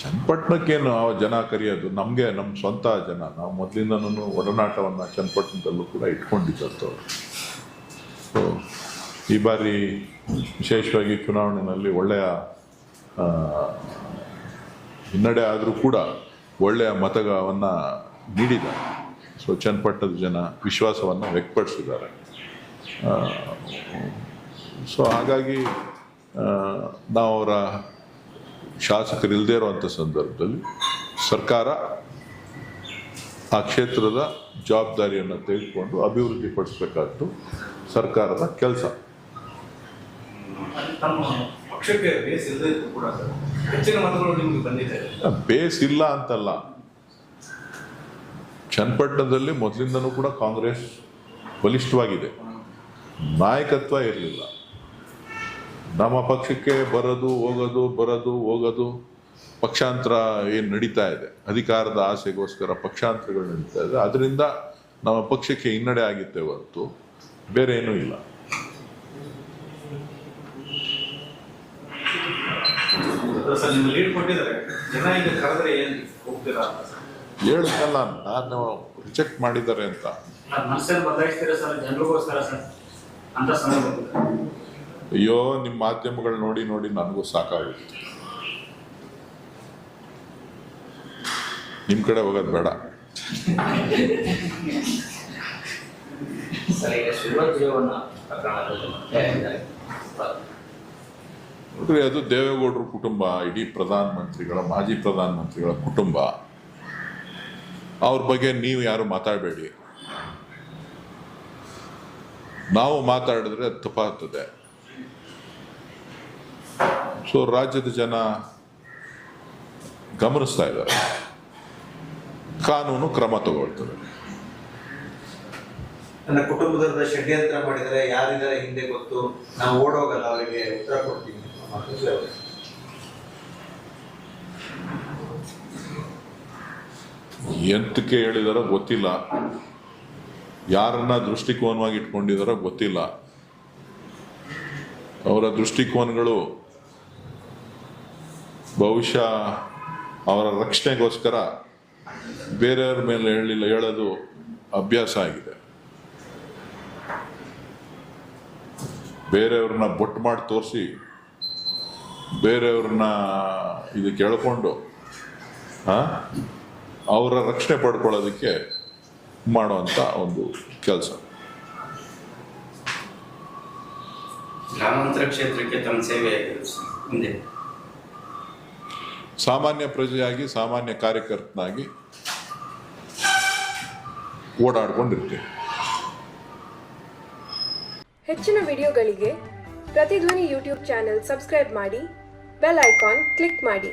ಚನ್ನಪಟ್ಟಣಕ್ಕೇನು ಆ ಜನ ಕರೆಯೋದು? ನಮಗೆ ನಮ್ಮ ಸ್ವಂತ ಜನ. ನಾವು ಮೊದಲಿಂದನೂ ಒಡನಾಟವನ್ನು ಚನ್ನಪಟ್ಟಣದಲ್ಲೂ ಕೂಡ ಇಟ್ಕೊಂಡಿದ್ದಂಥವ್ರು ಸೊ ಈ ಬಾರಿ ವಿಶೇಷವಾಗಿ ಚುನಾವಣೆಯಲ್ಲಿ ಒಳ್ಳೆಯ ಹಿನ್ನಡೆ ಆದರೂ ಕೂಡ ಒಳ್ಳೆಯ ಮತಗವನ್ನು ನೀಡಿದ್ದಾರೆ. ಸೊ ಚನ್ನಪಟ್ಟಣದ ಜನ ವಿಶ್ವಾಸವನ್ನು ವ್ಯಕ್ತಪಡಿಸಿದ್ದಾರೆ. ಸೊ ಹಾಗಾಗಿ ನಾವು ಅವರ ಶಾಸಕರಿಲ್ಲದೇ ಇರುವಂಥ ಸಂದರ್ಭದಲ್ಲಿ ಸರ್ಕಾರ ಆ ಕ್ಷೇತ್ರದ ಜವಾಬ್ದಾರಿಯನ್ನು ತೆಗೆದುಕೊಂಡು ಅಭಿವೃದ್ಧಿ ಪಡಿಸಬೇಕಾದ್ದು ಸರ್ಕಾರದ ಕೆಲಸ. ಬೇಸ್ ಇಲ್ಲ ಅಂತಲ್ಲ. ಚನ್ನಪಟ್ಟಣದಲ್ಲಿ ಮೊದಲಿಂದನೂ ಕೂಡ ಕಾಂಗ್ರೆಸ್ ಬಲಿಷ್ಠವಾಗಿದೆ. ನಾಯಕತ್ವ ಇರಲಿಲ್ಲ. ನಮ್ಮ ಪಕ್ಷಕ್ಕೆ ಬರೋದು ಹೋಗೋದು ಬರೋದು ಹೋಗೋದು ಪಕ್ಷಾಂತರ ಏನು ನಡೀತಾ ಇದೆ? ಅಧಿಕಾರದ ಆಸೆಗೋಸ್ಕರ ಪಕ್ಷಾಂತರಗಳು ನಡೀತಾ ಇದೆ. ಅದರಿಂದ ನಮ್ಮ ಪಕ್ಷಕ್ಕೆ ಹಿನ್ನಡೆ ಆಗಿತ್ತೆ ಹೊರತು ಬೇರೆ ಏನೂ ಇಲ್ಲ. ಹೇಳ್ತಲ್ಲ ನಾನು ರಿಜೆಕ್ಟ್ ಮಾಡಿದ್ದಾರೆ ಅಂತ. ಅಯ್ಯೋ ನಿಮ್ಮ ಮಾಧ್ಯಮಗಳು ನೋಡಿ ನೋಡಿ ನನಗೂ ಸಾಕಾಗುತ್ತೆ ನಿಮ್ಮ ಕಡೆ ಹೋಗೋದು ಬೇಡ. ನೋಡ್ರಿ ಅದು ದೇವೇಗೌಡರ ಕುಟುಂಬ ಇಡೀ ಪ್ರಧಾನ ಮಂತ್ರಿಗಳ ಮಾಜಿ ಪ್ರಧಾನ ಮಂತ್ರಿಗಳ ಕುಟುಂಬ. ಅವ್ರ ಬಗ್ಗೆ ನೀವು ಯಾರು ಮಾತಾಡಬೇಡಿ. ನಾವು ಮಾತಾಡಿದ್ರೆ ತಪ್ಪಾಗ್ತದೆ. ಸೊ ರಾಜ್ಯದ ಜನ ಗಮನಿಸ್ತಾ ಇದ್ದಾರೆ. ಕಾನೂನು ಕ್ರಮ ತಗೊಳ್ತಾರೆ ನನ್ನ ಕುಟುಂಬದ ಷಡ್ಯಂತ್ರ ಮಾಡಿದರೆ ಯಾರಿದ್ದಾರೆ ಹಿಂದೆ ಗೊತ್ತು. ನಾವು ಓಡೋಗಲ್ಲ ಅವರಿಗೆ ಉತ್ತರ ಕೊಡ್ತೀವಿ. ಎಂತಕ್ಕೆ ಹೇಳಿದಾರೋ ಗೊತ್ತಿಲ್ಲ. ಯಾರನ್ನ ದೃಷ್ಟಿಕೋನವಾಗಿ ಇಟ್ಕೊಂಡಿದಾರ ಗೊತ್ತಿಲ್ಲ. ಅವರ ದೃಷ್ಟಿಕೋನಗಳು ಬಹುಶಃ ಅವರ ರಕ್ಷಣೆಗೋಸ್ಕರ ಬೇರೆಯವ್ರ ಮೇಲೆ ಹೇಳಿಲ್ಲ ಹೇಳೋದು ಅಭ್ಯಾಸ ಆಗಿದೆ. ಬೇರೆಯವ್ರನ್ನ ಬೊಟ್ಟು ಮಾಡಿ ತೋರಿಸಿ, ಬೇರೆಯವ್ರನ್ನ ಇದು ಕೇಳಿಕೊಂಡು ಅವರ ರಕ್ಷಣೆ ಪಡ್ಕೊಳ್ಳೋದಕ್ಕೆ ಮಾಡುವಂಥ ಒಂದು ಕೆಲಸ. ಗ್ರಾಮಾಂತರ ಕ್ಷೇತ್ರಕ್ಕೆ ತಮ್ಮ ಸೇವೆ ಮುಂದೆ. ಸಾಮಾನ್ಯ ಪ್ರಜೆಯಾಗಿ, ಸಾಮಾನ್ಯ ಕಾರ್ಯಕರ್ತನಾಗಿ ಓಡಾಡ್ಕೊಂಡಿರ್ತೀನಿ ಹೆಚ್ಚಿನ ವಿಡಿಯೋಗಳಿಗೆ ಪ್ರತಿಧ್ವನಿ ಯೂಟ್ಯೂಬ್ ಚಾನೆಲ್ ಸಬ್ಸ್ಕ್ರೈಬ್ ಮಾಡಿ, ಬೆಲ್ ಐಕಾನ್ ಕ್ಲಿಕ್ ಮಾಡಿ.